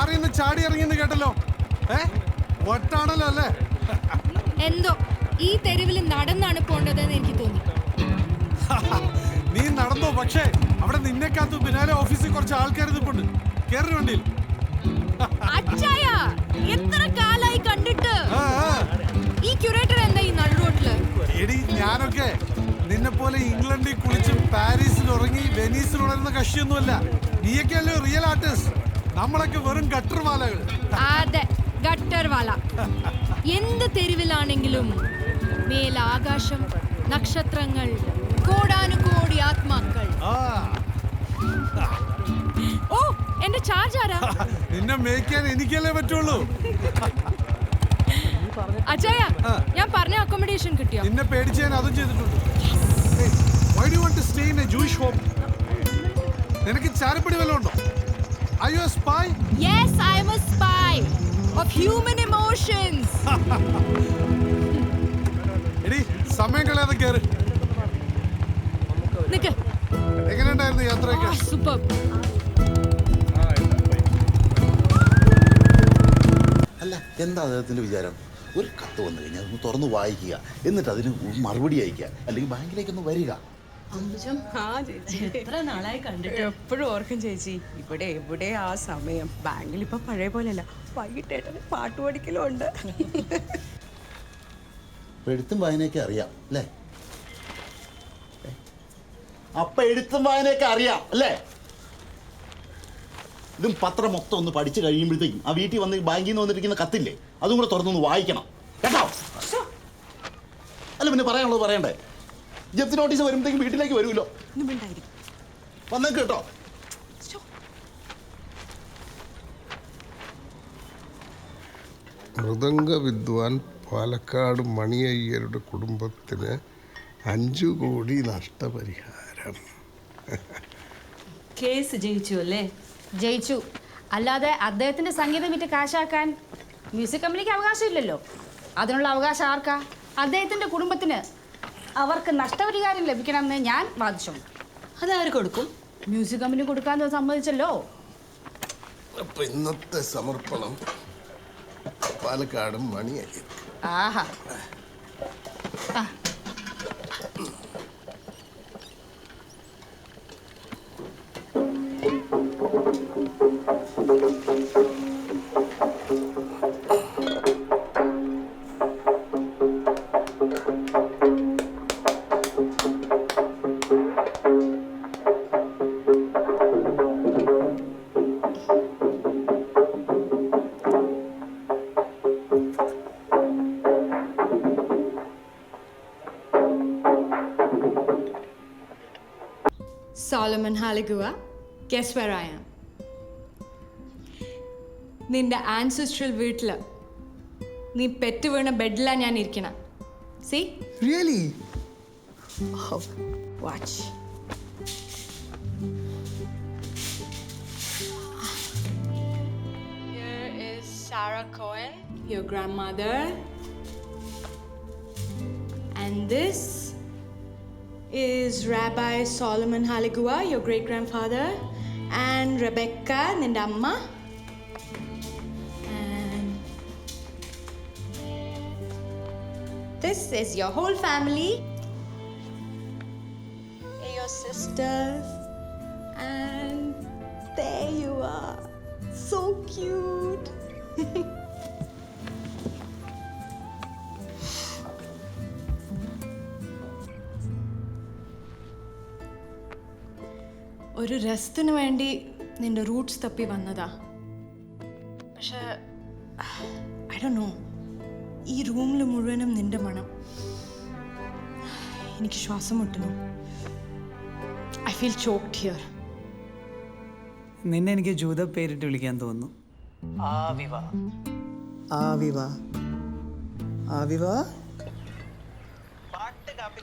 കാറിൽ നിന്ന് ചാടി ഇറങ്ങിയെന്ന് കേട്ടല്ലോ. ഏ? ഒറ്റാണല്ലോ അല്ലേ? എന്തോ ഈ തെരുവിൽ നടന്നാണ് പോണ്ടതെന്ന് എനിക്ക് തോന്നി. നീ നടന്നോ പക്ഷേ അവിടെ നിന്നെ പിന്നാലെ ബിനാലെ ഓഫീസിൽ കുറച്ച് ആൾക്കാർ നിൽപ്പുണ്ട്. കേറി വണ്ടിയിൽ. അച്ചായ എത്ര കാലായി കണ്ടിട്ട്. ഈ ക്യൂറേറ്റർ എന്താ ഈ നടുറോട്ടിൽ? എടി ഞാനൊക്കെ നിന്നെ പോലെ ഇംഗ്ലണ്ടിൽ കുളിച്ചും പാരീസിൽ ഉറങ്ങി വെനീസിൽ ഉണരുന്ന കക്ഷിയൊന്നുമല്ല. നീയൊക്കെയല്ലോ റിയൽ ആർട്ടിസ്റ്റ് നമ്മളൊക്കെ വെറും ഗട്ടർമാലകൾ അതെ ഗട്ടർ വാല എന്ത് തെരുവിലാണെങ്കിലും മേലാകാശം നക്ഷത്രങ്ങൾ കോടാനുകോടി ആത്മാക്കൾ. ഓ എന്റെ ചാർജ് ആരാ? നിന്നെ മേയ്ക്കാൻ എനിക്കല്ലേ പറ്റുള്ളൂ. അച്ചായ ഞാൻ പറഞ്ഞ അക്കോമഡേഷൻ കിട്ടിയോ? നിന്നെ പേടിച്ച് ഞാൻ അതും ചെയ്തിട്ടുണ്ട്. Why do want to stay in a Jewish home? നിനക്ക് ചാരപ്പടി വല്ലതും ഉണ്ടോ? Are you a spy? Yes, I'm a spy of human emotions. എടി സമയം കളയാതെ കയറി നിക്ക്. എങ്ങനെയുണ്ടായിരുന്നു യാത്രയൊക്കെ? സൂപ്പർ. അല്ല എന്താ അദ്ദേഹത്തിന്റെ വിചാരം? ഒരു കത്ത് വന്നു കഴിഞ്ഞാൽ ഒന്ന് തുറന്ന് വായിക്കുക എന്നിട്ട് അതിന് മറുപടി അയക്കുക അല്ലെങ്കിൽ ബാങ്കിലേക്കൊന്ന് വരിക. എപ്പോഴും ഓർക്കും ചേച്ചി. ഇവിടെ എവിടെ ആ സമയം? ബാങ്കിൽ ഇപ്പൊ പഴയ പോലെയല്ല. വൈകിട്ടേട്ടന് പാട്ട് പഠിക്കലും ഉണ്ട് എഴുത്തും വായനയൊക്കെ അറിയാം അല്ലേ? അപ്പൊ എഴുത്തും വായനയൊക്കെ അറിയാം അല്ലേ? ഇതും പത്രം മൊത്തം ഒന്ന് പഠിച്ചു കഴിയുമ്പോഴത്തേക്കും ആ വീട്ടിൽ വന്ന് ബാങ്കിൽ നിന്ന് വന്നിരിക്കുന്ന കത്തില്ലേ അതും കൂടെ തുറന്നൊന്ന് വായിക്കണം. കേട്ടോ? അല്ല പിന്നെ പറയാനുള്ളത് പറയണ്ടേ? ജപ്തി നോട്ടീസ് വരുമ്പോഴത്തേക്കും വീട്ടിലേക്ക് വരുമല്ലോ. ഒന്നും മിണ്ടായിരിക്കും വന്നേക്ക് കേട്ടോ. മൃദംഗ വിദ്വാൻ പാലക്കാട് മണിയയ്യരുടെ കുടുംബത്തിന് അഞ്ചു കോടി നഷ്ടപരിഹാരം. കേസ് ജയിച്ചു അല്ലേ? ജയിച്ചു. അല്ലാതെ അദ്ദേഹത്തിന്റെ സംഗീതം വിറ്റ് കാശാക്കാൻ മ്യൂസിക് കമ്പനിക്ക് അവകാശമില്ലല്ലോ. അതിനുള്ള അവകാശം ആർക്കാ? അദ്ദേഹത്തിന്റെ കുടുംബത്തിന് അവർക്ക് നഷ്ടപരിഹാരം ലഭിക്കണമെന്ന് ഞാൻ വാദിച്ചു. അതാര് കൊടുക്കും? മ്യൂസിക് കമ്പനി കൊടുക്കാൻ സമ്മതിച്ചല്ലോ. അപ്പൊ ഇന്നത്തെ സമർപ്പണം പാലക്കാടും മണിയായി ആഹാ. ആ, Solomon Haligua, guess where I am? നിന്റെ ആൻസിസ്ട്രൽ വീട്ടില് നീ പെറ്റ് വീണ ബെഡിലാണ് ഞാൻ ഇരിക്കണം C Really? Watch Here is Sarah Cohen, your grandmother. And this is Rabbi Solomon Haligua, your great grandfather. And Rebecca Nindamma. And this is your whole family. Your sisters. And there you are. So cute. ഒരു രസത്തിന് വേണ്ടി നിന്റെ Roots തപ്പി വന്നതാ. പക്ഷെ I Dr no ഈ റൂമിൽ മുഴുവനും നിന്റെ മണം. എനിക്ക് ശ്വാസം മുട്ടുന്നു ഐ ഫീൽ ചോക്ഡ് ഹിയർ നിന്നെ എനിക്ക് ജൂത പേരിട്ട് വിളിക്കാൻ തോന്നുന്നു. ആവിവ ആവിവ ആവിവ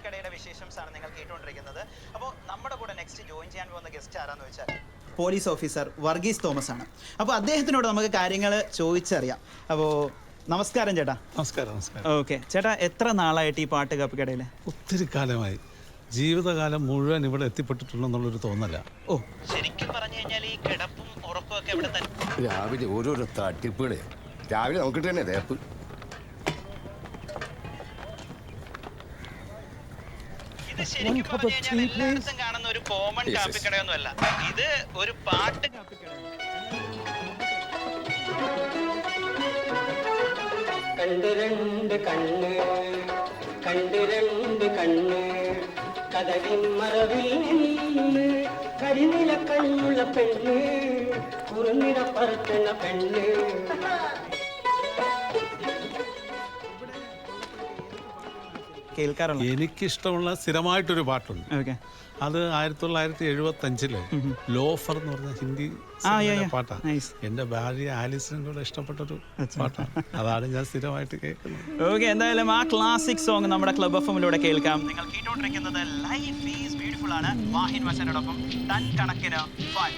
പാട്ട് വിശേഷം സാർ ആണ് നിങ്ങൾ കേട്ടുകൊണ്ടിരിക്കുന്നത്. അപ്പോൾ നമ്മുടെ കൂടെ നെക്സ്റ്റ് ജോയിൻ ചെയ്യാൻ പോകുന്ന ഗസ്റ്റ് ആരാന്ന് വെച്ചാൽ പോലീസ് ഓഫീസർ വർഗീസ് തോമസ് ആണ്. അപ്പോൾ അദ്ദേഹത്തിനോട് നമുക്ക് കാര്യങ്ങൾ ചോദിച്ചറിയാം. അപ്പോൾ നമസ്കാരം ചേട്ടാ. നമസ്കാരം നമസ്കാരം. ഓക്കെ. ചേട്ടാ എത്ര നാളായിട്ട് ഈ പാട്ട് കപ്പിക്കടയിൽ ഒത്തിരി കാലമായി. ജീവിതകാലം മുഴുവൻ ഇവിടെ എത്തിപ്പെട്ടിട്ടുണ്ടെന്നുള്ളൊരു തോന്നല. ഓ. ശരിക്കും പറഞ്ഞു കഴിഞ്ഞാൽ ഈ കിടപ്പും ഉറപ്പും ഒക്കെ ഇവിടെ തന്നെ. രാവിലെ ഓരോരോ തട്ടിപ്പുകളെ. രാവിലെ നോക്കിട്ട് തന്നെ തേപ്പ്. ഇത് ശരിക്കും പറഞ്ഞു കഴിഞ്ഞാൽ എല്ലായിടത്തും കാണുന്ന ഒരു കോമൺ കാപ്പിക്കടയൊന്നുമല്ല ഇത് ഒരു പാട്ട് കാപ്പിക്കടയാണ് കണ്ട് രണ്ട് കണ്ണ് കണ്ട് രണ്ട് കണ്ണ്. കടലിൻ മറവിൽ നിന്ന് കരിനില കണ്ണുള്ള പെണ്ണ് കുറുനിറ പറത്തുന്ന പെണ്ണ്. കേൾക്കാറുള്ളത് എനിക്കിഷ്ടമുള്ള സ്ഥിരമായിട്ടൊരു പാട്ടുണ്ട്. ഓക്കെ. അത് ആയിരത്തി തൊള്ളായിരത്തി എഴുപത്തി അഞ്ചിൽ ലോഫർ എന്ന് പറഞ്ഞ ഹിന്ദി സിനിമയിലെ. പാട്ടാണ്. എന്റെ ഭാര്യ ആലിസിനും കൂടെ ഇഷ്ടപ്പെട്ടൊരു പാട്ടാണ്. അതാണ് ഞാൻ സ്ഥിരമായിട്ട് കേൾക്കുന്നത്. ഓക്കെ എന്തായാലും ആ ക്ലാസിക് സോങ് നമ്മുടെ ക്ലബ് എഫ് എമ്മിലൂടെ കേൾക്കാം. നിങ്ങൾ കേട്ടോണ്ടിരിക്കുന്നത് ലൈഫ് ഈസ് ബ്യൂട്ടിഫുൾ ആണ്. വാഹിൻ വസനോടൊപ്പം. തൻ കണക്കിന് ഫൺ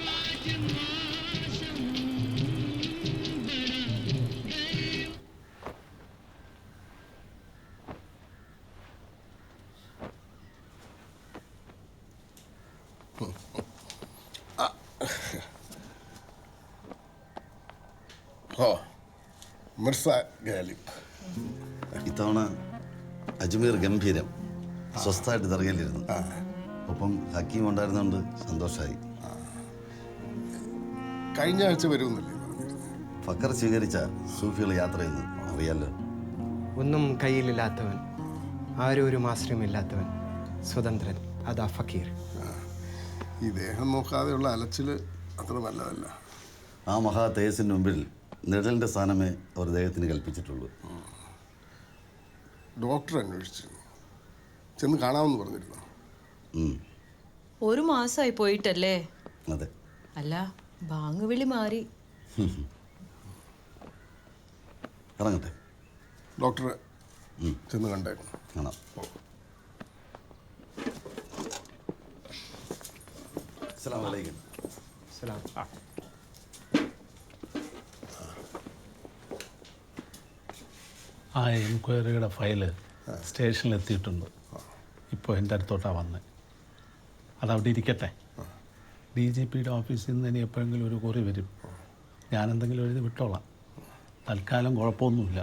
മിർസ ഗാലിബ്. ഇത്തവണ അജ്മീർ ഗംഭീരം സ്വസ്ഥമായിട്ട് ദർഗയിലിരുന്നു ഒപ്പം ഹക്കീം ഉണ്ടായിരുന്നുണ്ട് സന്തോഷമായി കഴിഞ്ഞ ആഴ്ച വരുമെന്നല്ലേ ഫക്കർ സ്വീകരിച്ച സൂഫികൾ യാത്ര ചെയ്യുന്നു അറിയാലോ? ഒന്നും കയ്യിലില്ലാത്തവൻ ആരും ഒരു മാസ്റ്ററുമില്ലാത്തവൻ സ്വതന്ത്രൻ അതാ ഫക്കീർ. ഈ ദേഹം നോക്കാതെയുള്ള അലച്ചിൽ അത്ര നല്ലതല്ല. ആ മഹാ തേജസിന് മുമ്പിൽ നിഴലിന്റെ സ്ഥാനമേ അവർ ദൈവത്തിന് കൽപ്പിച്ചിട്ടുള്ളൂ. ഡോക്ടർ അന്വേഷിച്ചു ചെന്ന് കാണാമെന്ന് പറഞ്ഞിരുന്നു. ഒരു മാസമായി പോയിട്ടല്ലേ? അതെ. അല്ല ബാങ്ക് വിളി മാറി ഡോക്ടറെ ഡോക്ടർ ചെന്ന് കണ്ടേക്കണം കാണാം. അസ്സലാമു ആ എൻക്വയറിയുടെ ഫയൽ സ്റ്റേഷനിൽ എത്തിയിട്ടുണ്ട് ഇപ്പോൾ എന്റെ അടുത്തോട്ടാണ് വന്നത് അതവിടെ ഇരിക്കട്ടെ. ഡി ജി പിയുടെ ഓഫീസിൽ നിന്ന് ഇനി എപ്പോഴെങ്കിലും ഒരു കുറി വരും. ഞാനെന്തെങ്കിലും എഴുതി വിട്ടോളാം. തൽക്കാലം കുഴപ്പമൊന്നുമില്ല.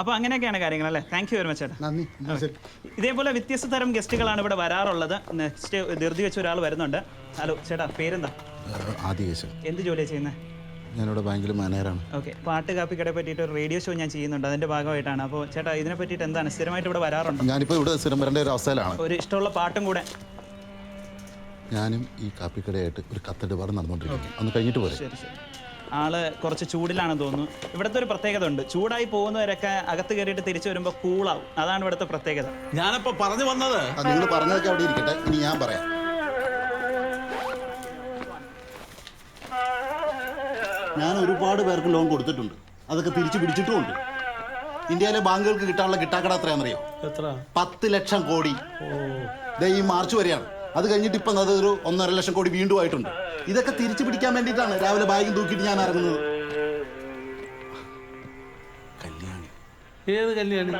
അപ്പോൾ അങ്ങനെയൊക്കെയാണ് കാര്യങ്ങൾ അല്ലേ? താങ്ക് യു വെരി മച്ച് ചേട്ടാ. ഇതേപോലെ വ്യത്യസ്ത തരം ഗസ്റ്റുകളാണ് ഇവിടെ വരാറുള്ളത്. നെക്സ്റ്റ് ധൃതി വെച്ച് ഒരാൾ വരുന്നുണ്ട്. ഹലോ ചേട്ടാ പേരെന്താ? ആദികേശൻ. എന്ത് ജോലിയാണ് ചെയ്യുന്നത് ഞാനിവിടെ ബാങ്കിൽ മാനേജറാണ്. ഓക്കെ പാട്ട് കാപ്പിക്കടയെ പറ്റിയിട്ട് ഒരു റേഡിയോ ഷോ ഞാൻ ചെയ്യുന്നുണ്ട്. അതിന്റെ ഭാഗമായിട്ടാണ്. അപ്പോൾ ചേട്ടാ ഇതിനെ പറ്റിയിട്ട് എന്താണ്? സ്ഥിരമായിട്ട് ഇവിടെ വരാറുണ്ട്? ഞാനിപ്പോൾ ഇവിടെ സ്ഥിരം വരേണ്ട ഒരു അവസ്ഥയിലാണ്. ഒരു ഇഷ്ടമുള്ള പാട്ടും കൂടെ. ഞാനും ഈ കാപ്പിക്കടയായിട്ട് ഒരു കത്തിടപാട് നടന്നുകൊണ്ടിരിക്കുന്നു. അന്ന് കഴിഞ്ഞിട്ട് പോരെ. ശരി ശരി. ആൾ കുറച്ച് ചൂടിലാണെന്ന് തോന്നുന്നു. ഇവിടുത്തെ ഒരു പ്രത്യേകത ഉണ്ട്. ചൂടായി പോകുന്നവരൊക്കെ അകത്ത് കയറിയിട്ട് തിരിച്ചു വരുമ്പോൾ കൂളാവും. അതാണ് ഇവിടുത്തെ പ്രത്യേകത. ഞാനിപ്പോ പറഞ്ഞു വന്നത് നിങ്ങൾ പറഞ്ഞതൊക്കെ അവിടെ ഇരിക്കട്ടെ. ഇനി ഞാൻ പറയാം. ഞാൻ ഒരുപാട് പേർക്ക് ലോൺ കൊടുത്തിട്ടുണ്ട്. അതൊക്കെ തിരിച്ചു പിടിച്ചിട്ടുമുണ്ട്. ഇന്ത്യയിലെ ബാങ്കുകൾക്ക് കിട്ടാനുള്ള കിട്ടാക്കട എത്രയാണെന്നറിയോ? എത്ര? പത്ത് ലക്ഷം കോടി. ദേ ഈ മാർച്ച് വരെയാണ്. അത് കഴിഞ്ഞിട്ട് ഇപ്പം അത് ഒരു ഒന്നര ലക്ഷം കോടി വീണ്ടും ആയിട്ടുണ്ട്. ഇതൊക്കെ തിരിച്ചു പിടിക്കാൻ വേണ്ടിയിട്ടാണ് രാവിലെ ബാഗും തൂക്കിയിട്ട് ഞാൻ ഇറങ്ങുന്നത്. കല്യാണി. ഏത് കല്യാണി?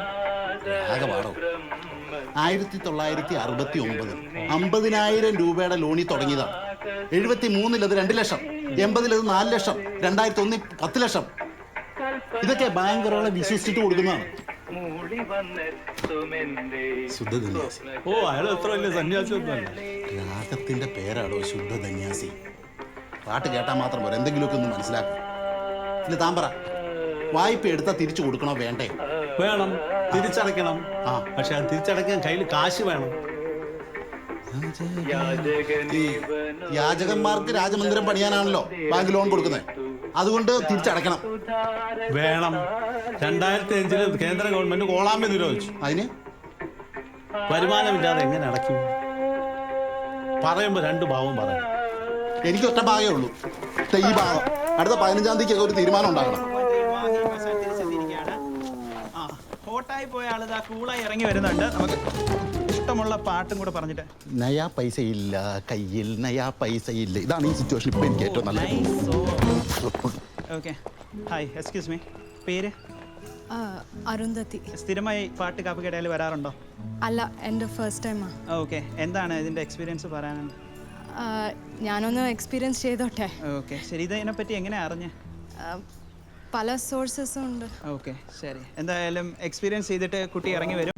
ആകെ പാടോ ആയിരത്തി തൊള്ളായിരത്തി അറുപത്തി ഒമ്പത് അമ്പതിനായിരം രൂപയുടെ ലോണിൽ തുടങ്ങിയതാണ്. എഴുപത്തി മൂന്നിൽ അത് രണ്ട് ലക്ഷം എൺപതിൽ അത് നാല് ലക്ഷം രണ്ടായിരത്തി ഒന്നിൽ പത്ത് ലക്ഷം. ഇതൊക്കെ ബാങ്കുകളെ വിശ്വസിച്ചിട്ട് കൊടുക്കുന്നതാണ്. ഓ അയാൾ എത്ര വലിയ സന്യാസിയൊന്നുമല്ല. രാഗത്തിന്റെ പേരാടോ ശുദ്ധധന്യാസി പാട്ട് കേട്ടാൽ മാത്രം പോരാ എന്തെങ്കിലുമൊക്കെ ഒന്ന് മനസ്സിലാക്കും. പിന്നെ താമ്പറ പറ വായ്പ എടുത്താൽ തിരിച്ചു കൊടുക്കണോ വേണ്ടേ? വേണം. തിരിച്ചടയ്ക്കണം. ആ. പക്ഷെ അത് തിരിച്ചടയ്ക്കാൻ കയ്യിൽ കാശ് വേണം. ഈ യാചകന്മാർക്ക് രാജമന്ദിരം പണിയാനാണല്ലോ ബാങ്ക് ലോൺ കൊടുക്കുന്നത് അതുകൊണ്ട് തിരിച്ചടയ്ക്കണം. വേണം. രണ്ടായിരത്തി അഞ്ചിൽ കേന്ദ്ര ഗവൺമെന്റ് കോളാമ്പി നിരോധിച്ചു. അതിന്? വരുമാനമില്ലാതെ എങ്ങനെ അടയ്ക്കും? പറയുമ്പോ രണ്ട് ഭാവം പറയാം. എനിക്ക് ഒറ്റ ഭാഗമേ ഉള്ളൂ. ഈ ഭാഗം. അടുത്ത പതിനഞ്ചാം തീയതിക്ക് ഒരു തീരുമാനം ഉണ്ടാകണം. പോയ ആളിതാ കൂളായി ഇറങ്ങി വരുന്നുണ്ട്. നമുക്ക് ഇഷ്ടമുള്ള പാട്ടും കൂടെ പറഞ്ഞിട്ട്. നയാ പൈസ ഇല്ല കയ്യിൽ നയാ പൈസ ഇല്ല. ഇതാണ് ഈ സിറ്റുവേഷൻ ഇപ്പൊ എനിക്ക് ഏറ്റവും നല്ലത്. ഓക്കെ ഹായ് എക്സ്ക്യൂസ് മീ പേര്? അരുന്ധതി. സ്ഥിരമായി പാട്ട് കാപ്പ് കടയിൽ വരാറുണ്ടോ? അല്ല എന്റെ ഫസ്റ്റ് ടൈം ഓക്കെ എന്താണ് ഇതിന്റെ എക്സ്പീരിയൻസ് പറയാനാണ് ഞാനൊന്ന് എക്സ്പീരിയൻസ് ചെയ്തോട്ടെ. ഓക്കെ ശരി ഇതിനെപ്പറ്റി എങ്ങനെ അറിഞ്ഞേ? പല സോഴ്സസും ഉണ്ട്. ഓക്കെ ശരി. എന്തായാലും എക്സ്പീരിയൻസ് ചെയ്തിട്ട് കുട്ടി ഇറങ്ങി വരും.